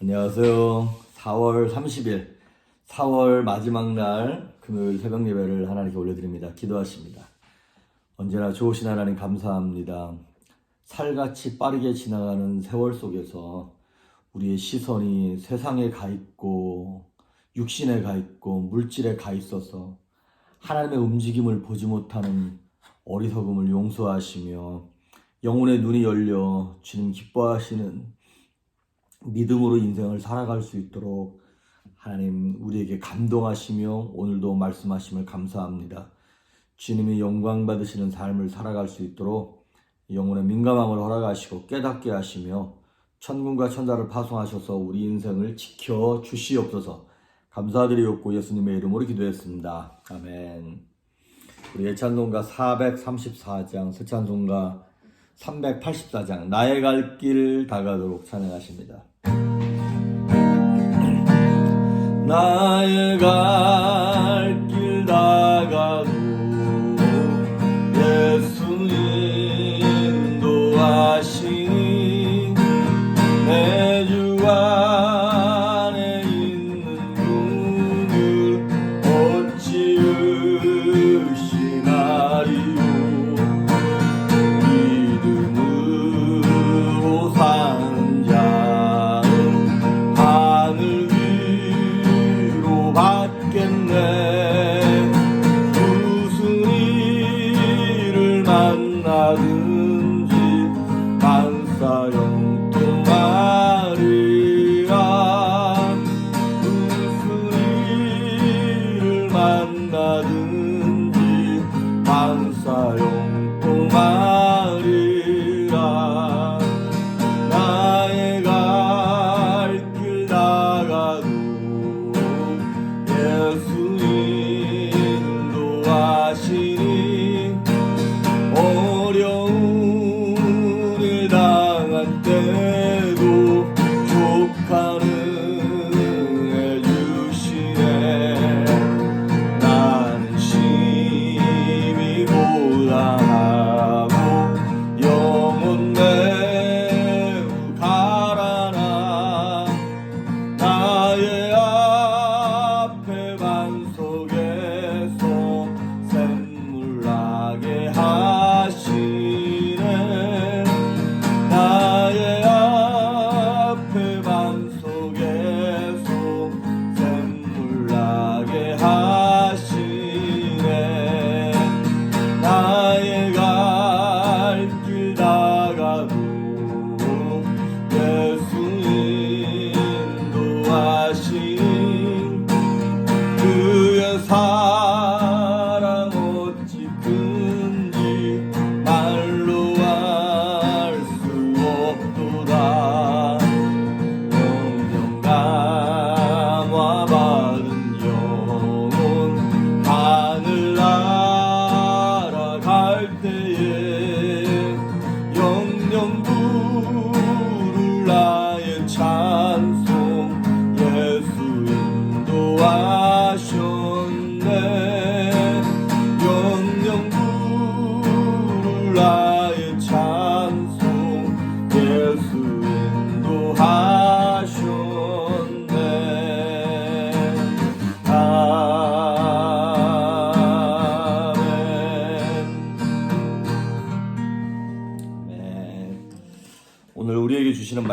안녕하세요. 4월 30일, 4월 마지막 날 금요일 새벽 예배를 하나님께 올려드립니다. 기도하십니다. 언제나 좋으신 하나님 감사합니다. 살같이 빠르게 지나가는 세월 속에서 우리의 시선이 세상에 가 있고 육신에 가 있고 물질에 가 있어서 하나님의 움직임을 보지 못하는 어리석음을 용서하시며 영혼의 눈이 열려 주님 기뻐하시는 믿음으로 인생을 살아갈 수 있도록 하나님 우리에게 감동하시며 오늘도 말씀하심을 감사합니다. 주님이 영광 받으시는 삶을 살아갈 수 있도록 영혼의 민감함을 허락하시고 깨닫게 하시며 천군과 천사를 파송하셔서 우리 인생을 지켜 주시옵소서 감사드리옵고 예수님의 이름으로 기도했습니다. 아멘. 우리 예찬송가 434장, 세찬송가 384장, 나의 갈 길 다가도록 찬양하십니다. 나의 갈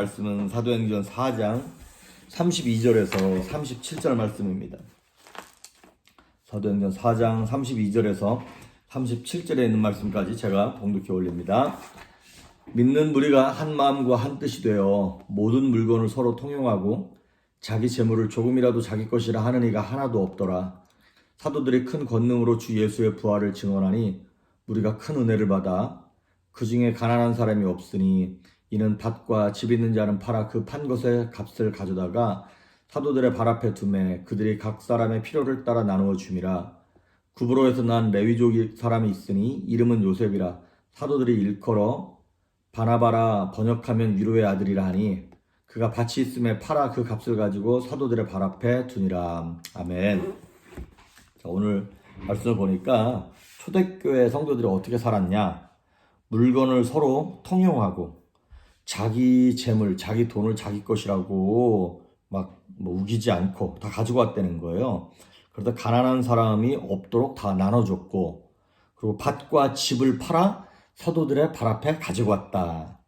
말씀은 사도행전 4장 32절에서 37절 말씀입니다. 사도행전 4장 32절에서 37절에 있는 말씀까지 제가 봉독해 올립니다. 믿는 무리가 한 마음과 한 뜻이 되어 모든 물건을 서로 통용하고 자기 재물을 조금이라도 자기 것이라 하는 이가 하나도 없더라. 사도들이 큰 권능으로 주 예수의 부활을 증언하니 우리가 큰 은혜를 받아 그 중에 가난한 사람이 없으니 이는 밭과 집 있는 자는 팔아 그 판 것의 값을 가져다가 사도들의 발 앞에 두매 그들이 각 사람의 필요를 따라 나누어 줌이라. 구브로에서 난 레위족 사람이 있으니 이름은 요셉이라. 사도들이 일컬어 바나바라 번역하면 위로의 아들이라 하니 그가 밭이 있음에 팔아 그 값을 가지고 사도들의 발 앞에 두니라. 아멘. 자, 오늘 말씀을 보니까 초대교회 성도들이 어떻게 살았냐? 물건을 서로 통용하고 자기 재물, 자기 돈을 자기 것이라고 막 뭐 우기지 않고 다 가지고 왔다는 거예요. 그러다 가난한 사람이 없도록 다 나눠줬고, 그리고 밭과 집을 팔아 사도들의 발 앞에 가지고 왔다.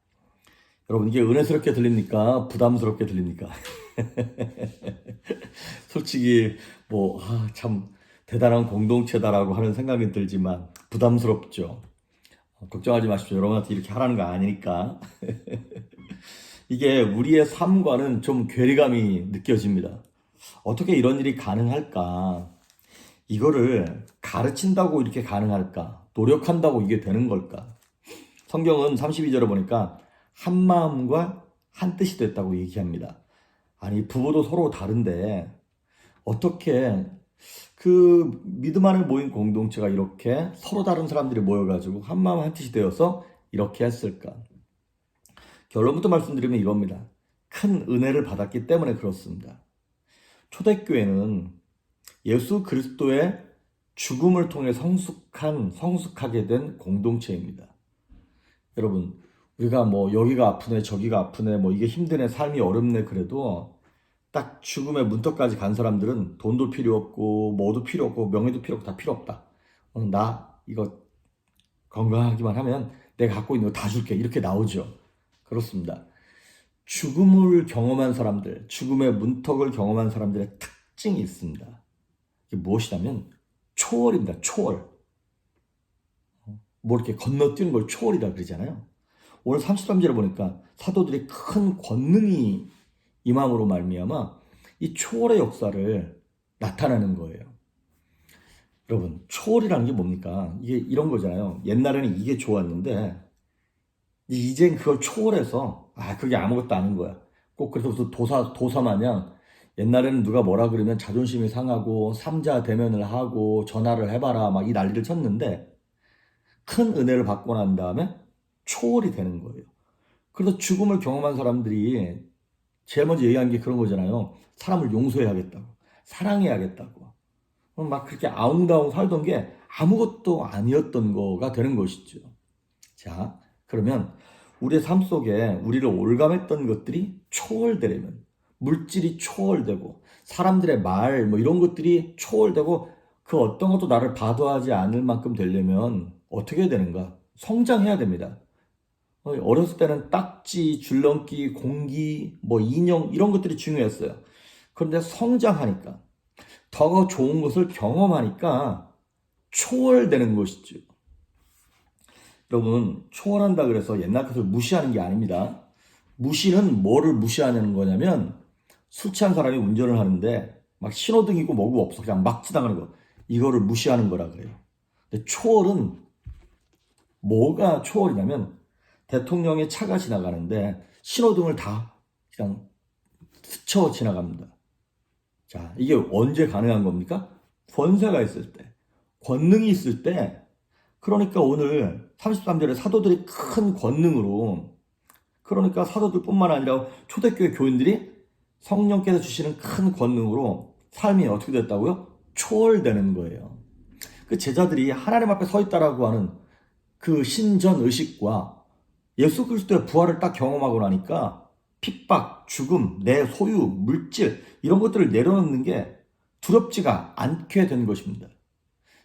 여러분, 이게 은혜스럽게 들립니까? 부담스럽게 들립니까? 솔직히, 뭐, 아, 참, 대단한 공동체다라고 하는 생각이 들지만, 부담스럽죠. 어, 걱정하지 마십시오. 여러분한테 이렇게 하라는 거 아니니까. 이게 우리의 삶과는 좀 괴리감이 느껴집니다. 어떻게 이런 일이 가능할까? 이거를 가르친다고 이렇게 가능할까? 노력한다고 이게 되는 걸까? 성경은 32절에 보니까 한 마음과 한 뜻이 됐다고 얘기합니다. 아니, 부부도 서로 다른데 어떻게 그 믿음 안에 모인 공동체가 이렇게 서로 다른 사람들이 모여가지고 한 마음 한 뜻이 되어서 이렇게 했을까? 결론부터 말씀드리면 이겁니다. 큰 은혜를 받았기 때문에 그렇습니다. 초대교회는 예수 그리스도의 죽음을 통해 성숙한, 성숙하게 된 공동체입니다. 여러분, 우리가 뭐 여기가 아프네, 저기가 아프네, 뭐 이게 힘드네, 삶이 어렵네, 그래도 딱 죽음의 문턱까지 간 사람들은 돈도 필요 없고, 뭐도 필요 없고, 명예도 필요 없고, 다 필요 없다. 어, 나 이거 건강하기만 하면 내가 갖고 있는 거 다 줄게. 이렇게 나오죠. 그렇습니다. 죽음을 경험한 사람들, 죽음의 문턱을 경험한 사람들의 특징이 있습니다. 이게 무엇이냐면 초월입니다. 초월. 뭐 이렇게 건너뛰는 걸 초월이라 그러잖아요. 오늘 33절에 보니까 사도들이 큰 권능이 임함으로 말미암아 이 초월의 역사를 나타내는 거예요. 여러분, 초월이라는 게 뭡니까? 이게 이런 거잖아요. 옛날에는 이게 좋았는데 이젠 그걸 초월해서 아 그게 아무것도 아닌 거야. 꼭 그래서 무슨 도사 도사 마냥 옛날에는 누가 뭐라 그러면 자존심이 상하고 삼자 대면을 하고 전화를 해봐라 막 이 난리를 쳤는데 큰 은혜를 받고 난 다음에 초월이 되는 거예요. 그래서 죽음을 경험한 사람들이 제일 먼저 얘기한 게 그런 거잖아요. 사람을 용서해야겠다고, 사랑해야겠다고. 막 그렇게 아웅다웅 살던 게 아무것도 아니었던 거가 되는 것이죠. 자, 그러면 우리의 삶 속에 우리를 올감했던 것들이 초월되려면 물질이 초월되고 사람들의 말 뭐 이런 것들이 초월되고 그 어떤 것도 나를 바도하지 않을 만큼 되려면 어떻게 해야 되는가? 성장해야 됩니다. 어렸을 때는 딱지, 줄넘기, 공기, 뭐 인형 이런 것들이 중요했어요. 그런데 성장하니까 더 좋은 것을 경험하니까 초월되는 것이죠. 여러분, 초월한다 그래서 옛날 것을 무시하는 게 아닙니다. 무시는 뭐를 무시하는 거냐면 술 취한 사람이 운전을 하는데 막 신호등이고 뭐고 없어 그냥 막 지나가는 거 이거를 무시하는 거라 그래요. 근데 초월은 뭐가 초월이냐면 대통령의 차가 지나가는데 신호등을 다 그냥 스쳐 지나갑니다. 자, 이게 언제 가능한 겁니까? 권세가 있을 때, 권능이 있을 때, 그러니까 오늘 33절에 사도들이 큰 권능으로, 그러니까 사도들 뿐만 아니라 초대교회 교인들이 성령께서 주시는 큰 권능으로 삶이 어떻게 됐다고요? 초월되는 거예요. 그 제자들이 하나님 앞에 서 있다라고 하는 그 신전 의식과 예수 그리스도의 부활을 딱 경험하고 나니까 핍박, 죽음, 내 소유, 물질 이런 것들을 내려놓는 게 두렵지가 않게 된 것입니다.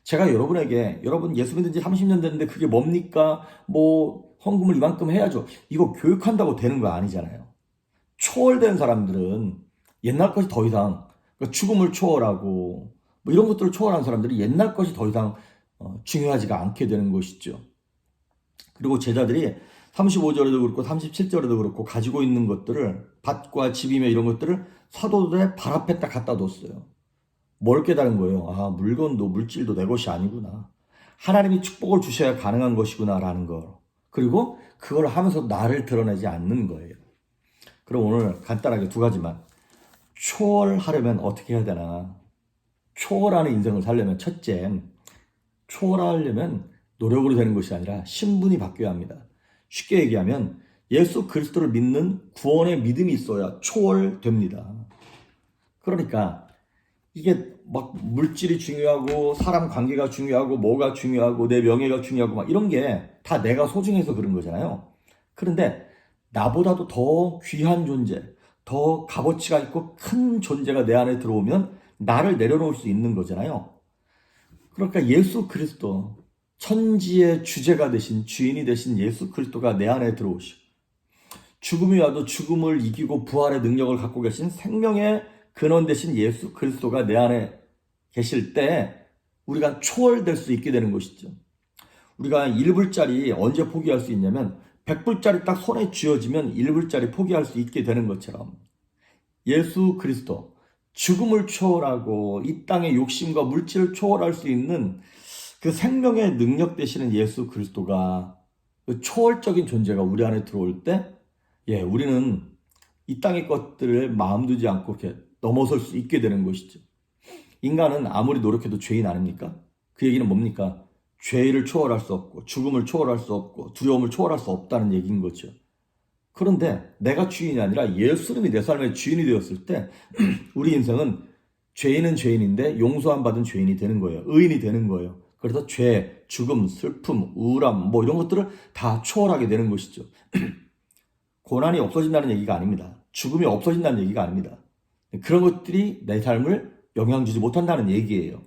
제가 여러분에게 여러분 예수 믿은 지 30년 됐는데 그게 뭡니까? 뭐 헌금을 이만큼 해야죠. 이거 교육한다고 되는 거 아니잖아요. 초월된 사람들은 옛날 것이 더 이상 그러니까 죽음을 초월하고 뭐 이런 것들을 초월한 사람들이 옛날 것이 더 이상 어, 중요하지가 않게 되는 것이죠. 그리고 제자들이 35절에도 그렇고 37절에도 그렇고 가지고 있는 것들을 밭과 집이며 이런 것들을 사도들의 발 앞에 딱 갖다 뒀어요. 뭘 깨달은 거예요? 아, 물건도 물질도 내 것이 아니구나. 하나님이 축복을 주셔야 가능한 것이구나라는 거. 그리고 그걸 하면서 나를 드러내지 않는 거예요. 그럼 오늘 간단하게 두 가지만. 초월하려면 어떻게 해야 되나? 초월하는 인생을 살려면 첫째, 초월하려면 노력으로 되는 것이 아니라 신분이 바뀌어야 합니다. 쉽게 얘기하면 예수 그리스도를 믿는 구원의 믿음이 있어야 초월됩니다. 그러니까 이게 막 물질이 중요하고 사람 관계가 중요하고 뭐가 중요하고 내 명예가 중요하고 막 이런 게 다 내가 소중해서 그런 거잖아요. 그런데 나보다도 더 귀한 존재, 더 값어치가 있고 큰 존재가 내 안에 들어오면 나를 내려놓을 수 있는 거잖아요. 그러니까 예수 그리스도, 천지의 주제가 되신 주인이 되신 예수 그리스도가 내 안에 들어오시고, 죽음이 와도 죽음을 이기고 부활의 능력을 갖고 계신 생명의 근원 되신 예수 그리스도가 내 안에 계실 때 우리가 초월될 수 있게 되는 것이죠. 우리가 1불짜리 언제 포기할 수 있냐면 100불짜리 딱 손에 쥐어지면 1불짜리 포기할 수 있게 되는 것처럼 예수 그리스도 죽음을 초월하고 이 땅의 욕심과 물질을 초월할 수 있는 그 생명의 능력 되시는 예수 그리스도가 그 초월적인 존재가 우리 안에 들어올 때 예, 우리는 이 땅의 것들을 마음 두지 않고 이렇게 넘어설 수 있게 되는 것이죠. 인간은 아무리 노력해도 죄인 아닙니까? 그 얘기는 뭡니까? 죄를 초월할 수 없고, 죽음을 초월할 수 없고, 두려움을 초월할 수 없다는 얘기인 거죠. 그런데 내가 주인이 아니라 예수님이 내 삶의 주인이 되었을 때, 우리 인생은 죄인은 죄인인데 용서함 받은 죄인이 되는 거예요. 의인이 되는 거예요. 그래서 죄, 죽음, 슬픔, 우울함, 뭐 이런 것들을 다 초월하게 되는 것이죠. 고난이 없어진다는 얘기가 아닙니다. 죽음이 없어진다는 얘기가 아닙니다. 그런 것들이 내 삶을 영향 주지 못한다는 얘기예요.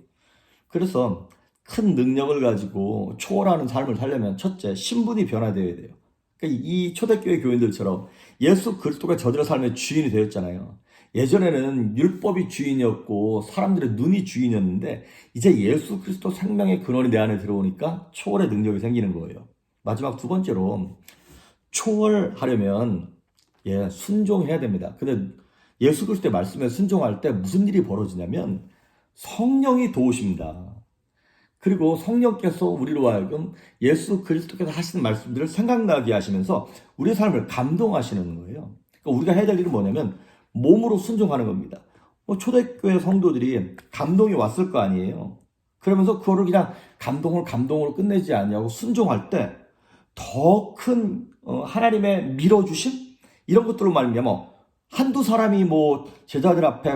그래서 큰 능력을 가지고 초월하는 삶을 살려면 첫째 신분이 변화되어야 돼요. 그러니까 이 초대교회 교인들처럼 예수 그리스도가 저들의 삶의 주인이 되었잖아요. 예전에는 율법이 주인이었고 사람들의 눈이 주인이었는데 이제 예수 그리스도 생명의 근원이 내 안에 들어오니까 초월의 능력이 생기는 거예요. 마지막 두 번째로 초월하려면 예, 순종해야 됩니다. 근데 예수 그리스도의 말씀에 순종할 때 무슨 일이 벌어지냐면 성령이 도우십니다. 그리고 성령께서 우리로 하여금 예수 그리스도께서 하시는 말씀들을 생각나게 하시면서 우리의 삶을 감동하시는 거예요. 그러니까 우리가 해야 될 일은 뭐냐면 몸으로 순종하는 겁니다. 뭐 초대교회 성도들이 감동이 왔을 거 아니에요. 그러면서 그거를 그냥 감동을 감동으로 끝내지 않냐고 순종할 때 더큰 어, 하나님의 밀어주심 이런 것들로 말미암아 한두 사람이 뭐 제자들 앞에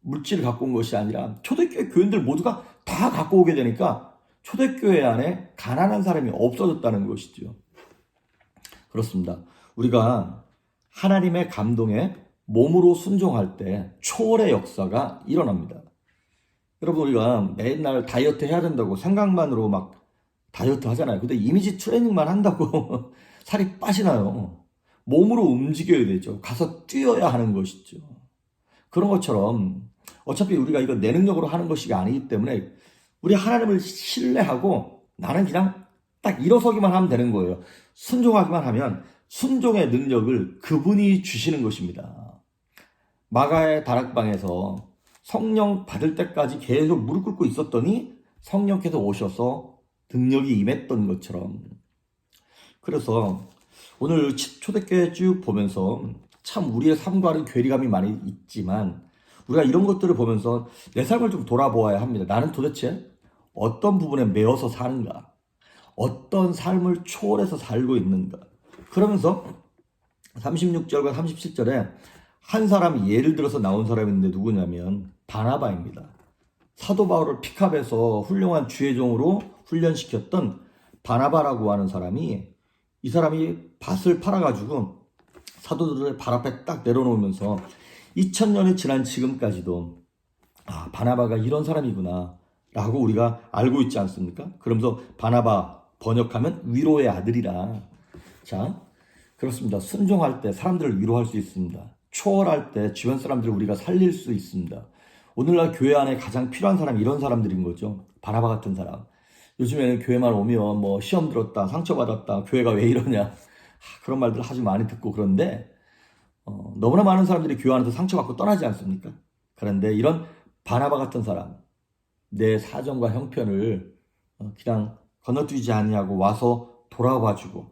물질을 갖고 온 것이 아니라 초대교회 교인들 모두가 다 갖고 오게 되니까 초대교회 안에 가난한 사람이 없어졌다는 것이죠. 그렇습니다. 우리가 하나님의 감동에 몸으로 순종할 때 초월의 역사가 일어납니다. 여러분 우리가 맨날 다이어트 해야 된다고 생각만으로 막 다이어트 하잖아요. 근데 이미지 트레이닝만 한다고 살이 빠지나요? 몸으로 움직여야 되죠. 가서 뛰어야 하는 것이죠. 그런 것처럼 어차피 우리가 이거 내 능력으로 하는 것이 아니기 때문에 우리 하나님을 신뢰하고 나는 그냥 딱 일어서기만 하면 되는 거예요. 순종하기만 하면 순종의 능력을 그분이 주시는 것입니다. 마가의 다락방에서 성령 받을 때까지 계속 무릎 꿇고 있었더니 성령께서 오셔서 능력이 임했던 것처럼 그래서 오늘 초대교회 쭉 보면서 참 우리의 삶과는 괴리감이 많이 있지만 우리가 이런 것들을 보면서 내 삶을 좀 돌아보아야 합니다. 나는 도대체 어떤 부분에 매어서 사는가? 어떤 삶을 초월해서 살고 있는가? 그러면서 36절과 37절에 한 사람이 예를 들어서 나온 사람인데 누구냐면 바나바입니다. 사도 바울을 픽업해서 훌륭한 주의종으로 훈련시켰던 바나바라고 하는 사람이 이 사람이 밭을 팔아가지고 사도들을 발 앞에 딱 내려놓으면서 2000년이 지난 지금까지도 아 바나바가 이런 사람이구나 라고 우리가 알고 있지 않습니까? 그러면서 바나바 번역하면 위로의 아들이라 자 그렇습니다. 순종할 때 사람들을 위로할 수 있습니다. 초월할 때 주변 사람들을 우리가 살릴 수 있습니다. 오늘날 교회 안에 가장 필요한 사람이 이런 사람들인 거죠. 바나바 같은 사람. 요즘에는 교회만 오면 뭐 시험 들었다, 상처받았다, 교회가 왜 이러냐. 그런 말들 아주 많이 듣고 그런데 어, 너무나 많은 사람들이 교회 안에서 상처받고 떠나지 않습니까? 그런데 이런 바나바 같은 사람, 내 사정과 형편을 어, 그냥 건너뛰지 아니하고 와서 돌아봐주고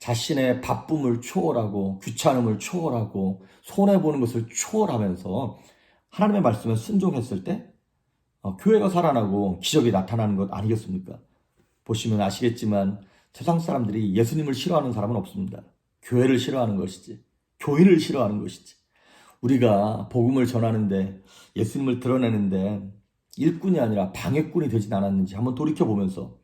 자신의 바쁨을 초월하고 귀찮음을 초월하고 손해보는 것을 초월하면서 하나님의 말씀에 순종했을 때 어, 교회가 살아나고 기적이 나타나는 것 아니겠습니까? 보시면 아시겠지만 세상 사람들이 예수님을 싫어하는 사람은 없습니다. 교회를 싫어하는 것이지, 교인을 싫어하는 것이지. 우리가 복음을 전하는데 예수님을 드러내는데 일꾼이 아니라 방해꾼이 되진 않았는지 한번 돌이켜 보면서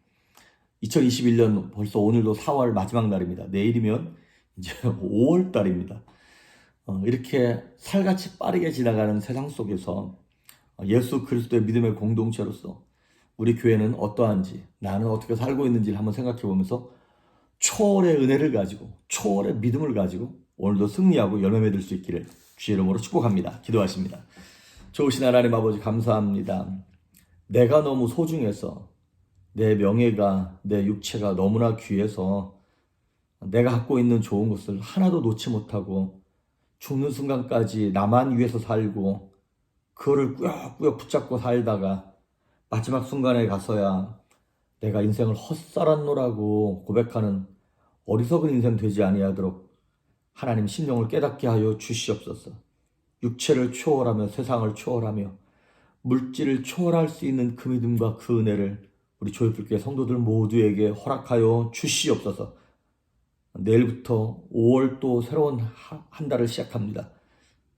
2021년 벌써 오늘도 4월 마지막 날입니다. 내일이면 이제 5월 달입니다. 어, 이렇게 살같이 빠르게 지나가는 세상 속에서 예수 그리스도의 믿음의 공동체로서 우리 교회는 어떠한지 나는 어떻게 살고 있는지를 한번 생각해 보면서 초월의 은혜를 가지고 초월의 믿음을 가지고 오늘도 승리하고 열매 맺을 수 있기를 주의 이름으로 축복합니다. 기도하십니다. 좋으신 하나님 아버지 감사합니다. 내가 너무 소중해서 내 명예가 내 육체가 너무나 귀해서 내가 갖고 있는 좋은 것을 하나도 놓지 못하고 죽는 순간까지 나만 위해서 살고 그거를 꾸역꾸역 붙잡고 살다가 마지막 순간에 가서야 내가 인생을 헛살았노라고 고백하는 어리석은 인생 되지 아니하도록 하나님 심령을 깨닫게 하여 주시옵소서. 육체를 초월하며 세상을 초월하며 물질을 초월할 수 있는 그 믿음과 그 은혜를 우리 조이풀교회 성도들 모두에게 허락하여 주시옵소서. 내일부터 5월 또 새로운 하- 한 달을 시작합니다.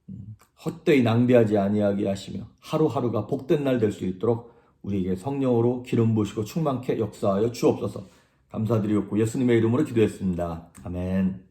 음, 헛되이 낭비하지 아니하게 하시며 하루하루가 복된 날 될 수 있도록 우리에게 성령으로 기름 부으시고 충만케 역사하여 주옵소서. 감사드리옵고 예수님의 이름으로 기도했습니다. 아멘.